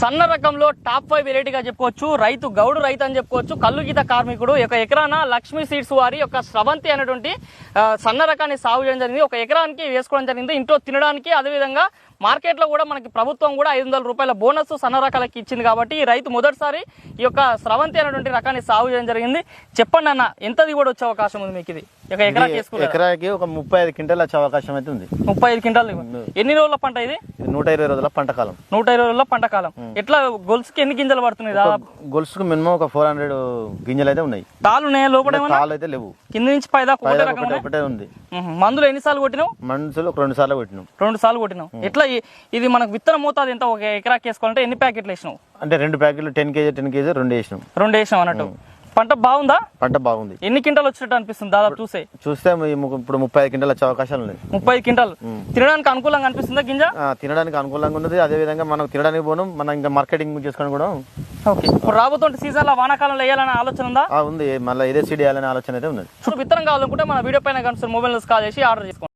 సన్న రకంలో top five వెరైటీగా చెప్పుకోవచ్చు. రైతు గౌడు రైతు అని చెప్పుకోవచ్చు. కల్లుగీత కార్మికుడు. ఒక ఎకరాన లక్ష్మీ సీడ్స్ వారి యొక్క స్రవంతి అనేటువంటి సన్న రకాన్ని సాగు చేయడం జరిగింది. ఒక ఎకరానికి వేసుకోవడం జరిగింది. ఇంట్లో తినడానికి అదేవిధంగా మార్కెట్లో కూడా మనకి ప్రభుత్వం కూడా ఐదు వందల రూపాయల బోనస్ సన్న రకాలకి ఇచ్చింది కాబట్టి ఈ రైతు మొదటిసారి ఈ యొక్క స్రవంతి అనేటువంటి రకాన్ని సాగు చేయడం జరిగింది. చెప్పండి అన్న ఎంత దిగుబడి వచ్చే అవకాశం ఉంది మీకు ఇది? ఒక ఎకరాకి ఒక ముప్పై ఐదు క్వింటాలు వచ్చే అవకాశం అయితే ఉంది. ముప్పై ఐదు క్వింటాలు ఎన్ని రోజుల పంట ఇది? నూట ఇరవై రోజుల పంట కాలం. నూట ఇరవై రోజుల పంట కాలం. ఎట్లా గొలుసుకి ఎన్ని గింజలు పడుతున్నాయి? దాదాపు గొలుసుకు మినిమం ఒక ఫోర్ హండ్రెడ్ గింజలు అయితే ఉన్నాయి. తాళ్ళు ఉన్నాయా లోపల తాళ్ళు అయితే లేవు. కింద నుంచి పైదాకా ఒకటే ఉంది. మందులు ఎన్నిసార్లు కొట్టినావు? ఒక రెండు సార్లు పెట్టినాం రెండు సార్లు కొట్టినావు. ఎట్లా ఇది మనకు విత్తనం మోతాదు ఎంత? ఒక ఎకరాకి వేసుకోవాలంటే ఎన్ని ప్యాకెట్లు వేసినావు? అంటే రెండు ప్యాకెట్లు టెన్ కేజీ టెన్ కేజీ రెండు వేసినాం. రెండు వేసినాం అన్నట్టు. పంట బాగుందా? పంట బాగుంది. ఎన్ని క్వింటాలు వచ్చినట్టు అనిపిస్తుంది? దాదాపు చూసే. చూస్తే ఇప్పుడు ముప్పై ఐదు క్వింటాలు వచ్చే అవకాశాలు ఉన్నాయి. ముప్పై క్వింటాలు. తినడానికి అనుకూలంగా అనిపిస్తుందా గింజ? తినడానికి అనుకూలంగా ఉన్నది. అదే విధంగా మనం తినడానికి పోను. మనం ఇంకా మార్కెటింగ్ చేసుకోవడం కూడా ఓకే. ఇప్పుడు రాబోతుంటే సీజన్లో వానాకాలంలో వేయాలనే ఆలోచన ఉందా? ఉంది. మళ్ళీ ఇదే సీడ్ వేయాలనే ఆలోచన అయితే చుట్టూ విత్తనం కావాలనుకుంటే మన వీడియో పైన కనుక మొబైల్ కాల్ చేసి ఆర్డర్ చేసుకోండి.